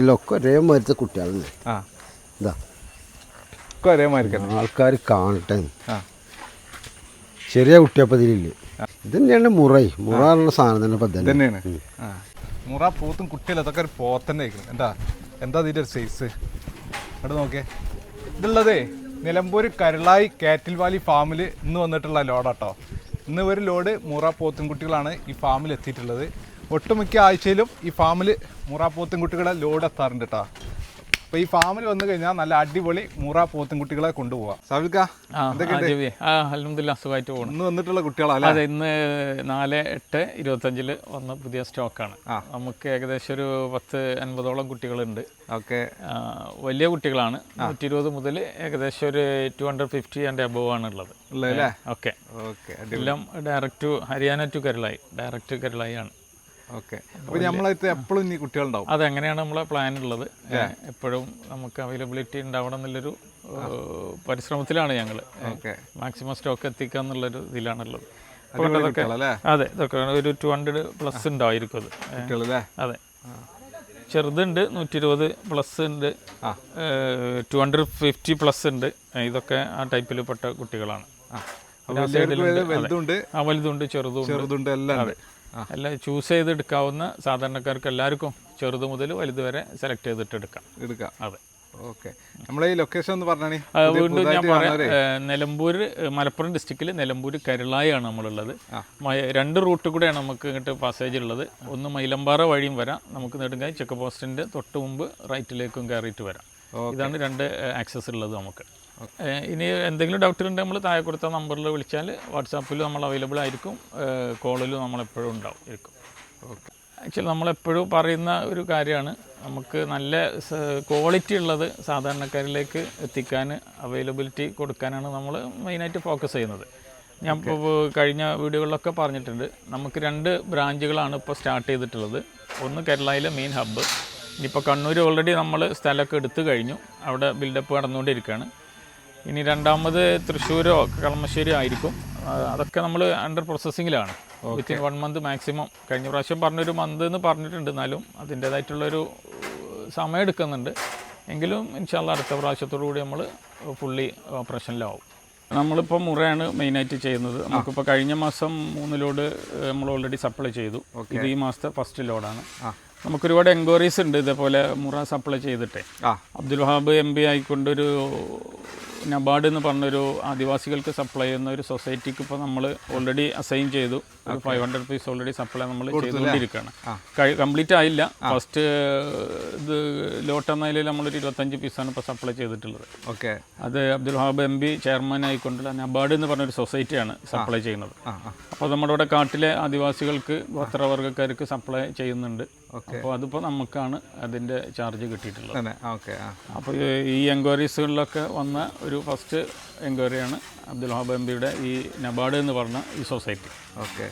ഇതിലൊക്കെ ഒരേമാതിരത്തെ കുട്ടികളല്ലേ? ആ. ഇതാ. ഒക്കെ ഒരേമാതിരി ആൾക്കാർ കാണട്ടെ. ചെറിയ കുട്ടിയപ്പതിലില്ലേ ഇത് തന്നെയാണ് മുറൈ. മുറ എന്നുള്ള സാധനം തന്നെ തന്നെ തന്നെയാണ് മുറ പൂത്തും കുട്ടിയല്ല അതൊക്കെ ഒരു പോത്തന്നെ ആയിരിക്കും. എന്താ? എന്താ ഇതിന്റെ ഒരു സൈസ് അവിടെ നോക്കിയേ. ഇതുള്ളതേ നിലമ്പൂർ കരളായി കാറ്റിൽ വാലി ഫാമിൽ ഇന്ന് വന്നിട്ടുള്ള ലോഡാട്ടോ. ഇന്ന് ഒരു ലോഡ് മുറ പോത്തുംകുട്ടികളാണ് ഈ ഫാമിൽ എത്തിയിട്ടുള്ളത്. ഒട്ടുമിക്ക ആഴ്ചയിലും ഈ ഫാമിൽ മുറ പോത്തുംകുട്ടികളെ ലോഡ് എത്താറുണ്ട് കേട്ടോ അപ്പോൾ ഈ ഫാമിൽ വന്നു കഴിഞ്ഞാൽ നല്ല അടിപൊളി മുറ പോത്തുംകുട്ടികളെ കൊണ്ടുപോവാം കുട്ടികളെ സുഖമായിട്ട് പോകണം ഇന്ന് വന്നിട്ടുള്ള അതെ ഇന്ന് നാല് എട്ട് ഇരുപത്തഞ്ചിൽ വന്ന പുതിയ സ്റ്റോക്കാണ്. നമുക്ക് ഏകദേശം ഒരു പത്ത് അൻപതോളം കുട്ടികളുണ്ട്. ഓക്കെ. വലിയ കുട്ടികളാണ്. നൂറ്റി ഇരുപത് മുതൽ ഏകദേശം ഒരു two hundred fifty and above ആണ് ഉള്ളത് ഓക്കെ. എല്ലാം ഡയറക്റ്റ് ഹരിയാന ടു കരളായി. ഡയറക്റ്റ് കരളായി ആണ് ഓക്കെ. അപ്പോൾ നമ്മളത് എപ്പോഴും ഇനി കുട്ടികളുണ്ടാവും. അതെങ്ങനെയാണ് നമ്മളെ പ്ലാൻ ഉള്ളത്? എപ്പോഴും നമുക്ക് അവൈലബിലിറ്റി ഉണ്ടാവണം എന്നുള്ളൊരു പരിശ്രമത്തിലാണ് ഞങ്ങൾ മാക്സിമം സ്റ്റോക്ക് എത്തിക്കുക എന്നുള്ളൊരു ഇതിലാണുള്ളത്. അതെ ഇതൊക്കെ ഒരു ടു ഹൺഡ്രഡ് പ്ലസ് ഉണ്ടായിരിക്കും അത്. അതെ. ചെറുതുണ്ട് നൂറ്റി ഇരുപത് പ്ലസ് ഉണ്ട്. ടു ഹൺഡ്രഡ് ഫിഫ്റ്റി പ്ലസ് ഉണ്ട്. ഇതൊക്കെ ആ ടൈപ്പിൽ പെട്ട കുട്ടികളാണ്. വലുതുണ്ട്? ചെറുതും. ചെറുതുണ്ട്. എല്ലാം എല്ലാം ചൂസ് ചെയ്തെടുക്കാവുന്ന സാധാരണക്കാർക്ക് എല്ലാവർക്കും ചെറുത് മുതൽ വലുത് വരെ സെലക്ട് ചെയ്തിട്ട് എടുക്കാം. എടുക്കാം. അതെ. ഓക്കെ. നമ്മളെ ഈ ലൊക്കേഷൻ ഒന്ന് പറഞ്ഞാണി? വീണ്ടും ഞാൻ പറയാം നിലമ്പൂർ മലപ്പുറം ഡിസ്ട്രിക്റ്റിൽ നിലമ്പൂർ കരുളായാണ് നമ്മളുള്ളത്. രണ്ട് റൂട്ട് കൂടെയാണ് നമുക്ക് ഇങ്ങോട്ട് പാസേജ് ഉള്ളത്. ഒന്ന് മൈലമ്പാറ വഴിയും വരാം. നമുക്ക് നെടുങ്കായി ചെക്ക് പോസ്റ്റിന്റെ തൊട്ട് മുമ്പ് റൈറ്റിലേക്കും കയറിയിട്ട് വരാം. ഇതാണ് രണ്ട് ആക്സസ് ഉള്ളത് നമുക്ക്. ഇനി എന്തെങ്കിലും ഡൗട്ട് ഉണ്ടെങ്കിൽ നമ്മൾ താഴെ കൊടുത്ത നമ്പറിൽ വിളിച്ചാൽ വാട്സാപ്പിൽ നമ്മൾ അവൈലബിൾ ആയിരിക്കും. കോളിലും നമ്മളെപ്പോഴും ഉണ്ടാവും. ഇരിക്കും ഓക്കെ ആക്ച്വലി നമ്മളെപ്പോഴും പറയുന്ന ഒരു കാര്യമാണ്. നമുക്ക് നല്ല ക്വാളിറ്റി ഉള്ളത് സാധാരണക്കാരിലേക്ക് എത്തിക്കാൻ അവൈലബിലിറ്റി കൊടുക്കാനാണ് നമ്മൾ മെയിനായിട്ട് ഫോക്കസ് ചെയ്യുന്നത്. ഞാൻ ഇപ്പോൾ കഴിഞ്ഞ വീഡിയോകളിലൊക്കെ പറഞ്ഞിട്ടുണ്ട്. നമുക്ക് രണ്ട് ബ്രാഞ്ചുകളാണ് ഇപ്പോൾ സ്റ്റാർട്ട് ചെയ്തിട്ടുള്ളത്. ഒന്ന് കേരളയിലെ മെയിൻ ഹബ്ബ് ഇനിയിപ്പോൾ കണ്ണൂർ ഓൾറെഡി നമ്മൾ സ്ഥലമൊക്കെ എടുത്തു കഴിഞ്ഞു. അവിടെ ബിൽഡപ്പ് നടന്നുകൊണ്ടിരിക്കുകയാണ്. ഇനി രണ്ടാമത് തൃശ്ശൂരോ കളമശ്ശേരിയോ ആയിരിക്കും. അതൊക്കെ നമ്മൾ അണ്ടർ പ്രോസസ്സിങ്ങിലാണ് വിത്തിൻ വൺ മന്ത് മാക്സിമം കഴിഞ്ഞ പ്രാവശ്യം പറഞ്ഞൊരു മന്ത് എന്ന് പറഞ്ഞിട്ടുണ്ട്. എന്നാലും അതിന്റേതായിട്ടുള്ളൊരു സമയം എടുക്കുന്നുണ്ട്. എങ്കിലും ഇൻഷാല്ല അടുത്ത പ്രാവശ്യത്തോടു കൂടി നമ്മൾ ഫുള്ളി ഓപ്പറേഷനിലാവും നമ്മളിപ്പോൾ മുറയാണ് മെയിനായിട്ട് ചെയ്യുന്നത്. നമുക്കിപ്പോൾ കഴിഞ്ഞ മാസം മൂന്ന് ലോഡ് നമ്മൾ ഓൾറെഡി സപ്ലൈ ചെയ്തു. ഇത് ഈ മാസത്തെ ഫസ്റ്റ് ലോഡാണ് നമുക്ക് ഒരുപാട് എൻക്വയറീസ് ഉണ്ട് ഇതേപോലെ മുറ സപ്ലൈ ചെയ്തിട്ടേ. അബ്ദുൽ വഹാബ് എം പി ആയിക്കൊണ്ടൊരു നബാർഡ് എന്ന് പറഞ്ഞൊരു ആദിവാസികൾക്ക് സപ്ലൈ ചെയ്യുന്ന ഒരു സൊസൈറ്റിക്ക് ഇപ്പോൾ നമ്മൾ ഓൾറെഡി അസൈൻ ചെയ്തു. ഒരു five hundred piece already supply നമ്മൾ ചെയ്തുകൊണ്ടിരിക്കുകയാണ്. കംപ്ലീറ്റ് ആയില്ല. ഫസ്റ്റ് ഇത് ലോട്ട് എന്ന നിലയിൽ നമ്മളൊരു ഇരുപത്തഞ്ച് പീസാണ് ഇപ്പോൾ സപ്ലൈ ചെയ്തിട്ടുള്ളത്. ഓക്കെ അത് Abdul Wahab M P chairman ആയിക്കൊണ്ടുള്ള NABARD എന്ന് പറഞ്ഞൊരു സൊസൈറ്റിയാണ് സപ്ലൈ ചെയ്യുന്നത്. അപ്പോൾ നമ്മുടെ ഇവിടെ കാട്ടിലെ ആദിവാസികൾക്ക് ഗോത്രവർഗക്കാർക്ക് സപ്ലൈ ചെയ്യുന്നുണ്ട്. അപ്പോൾ അതിപ്പോൾ നമുക്കാണ് അതിന്റെ ചാർജ് കിട്ടിയിട്ടുള്ളത്. ഓക്കെ അപ്പോൾ ഈ എൻക്വയറീസുകളിലൊക്കെ വന്ന ഒരു ഫസ്റ്റ് എൻക്വയറിയാണ് അബ്ദുൽ വഹാബ് എം പിയുടെ ഈ നബാഡ് എന്ന് പറഞ്ഞ ഈ സൊസൈറ്റി. ഓക്കെ.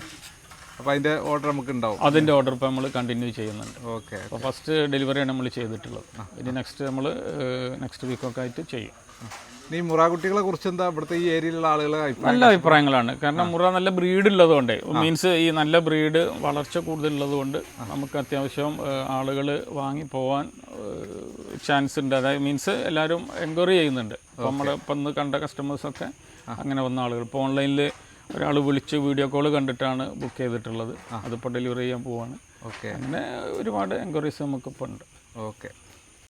അപ്പോൾ അതിന്റെ ഓർഡർ നമുക്ക് ഉണ്ടാവും അതിന്റെ ഓർഡർ ഇപ്പോൾ നമ്മൾ കണ്ടിന്യൂ ചെയ്യുന്നുണ്ട്. ഓക്കെ അപ്പോൾ ഫസ്റ്റ് ഡെലിവറിയാണ് നമ്മൾ ചെയ്തിട്ടുള്ളത്. ഇനി നെക്സ്റ്റ് നമ്മൾ നെക്സ്റ്റ് വീക്കൊക്കെ ആയിട്ട് ചെയ്യും. ഇനി മുറ കുട്ടികളെ കുറിച്ച് എന്താ ഇവിടുത്തെ ഈ ഏരിയയിലുള്ള ആളുകളെ നല്ല അഭിപ്രായങ്ങളാണ്. കാരണം മുറ നല്ല ബ്രീഡ് ഉള്ളതുകൊണ്ട്. മീൻസ് ഈ നല്ല ബ്രീഡ് വളർച്ച കൂടുതലുള്ളതുകൊണ്ട് നമുക്ക് അത്യാവശ്യം ആളുകൾ വാങ്ങി പോവാൻ ചാൻസ് ഉണ്ട്. അതായത് മീൻസ് എല്ലാവരും എൻക്വയറി ചെയ്യുന്നുണ്ട്. അപ്പോൾ നമ്മൾ ഇപ്പം ഇന്ന് കണ്ട കസ്റ്റമേഴ്സൊക്കെ അങ്ങനെ വന്ന ആളുകൾ. ഇപ്പോൾ ഓൺലൈനിൽ ഒരാൾ വിളിച്ച് വീഡിയോ കോൾ കണ്ടിട്ടാണ് ബുക്ക് ചെയ്തിട്ടുള്ളത്. അതിപ്പോൾ ഡെലിവറി ചെയ്യാൻ പോവാണ്. ഓക്കെ. അങ്ങനെ ഒരുപാട് എൻക്വയറീസ് നമുക്കിപ്പോൾ ഉണ്ട്. ഓക്കെ.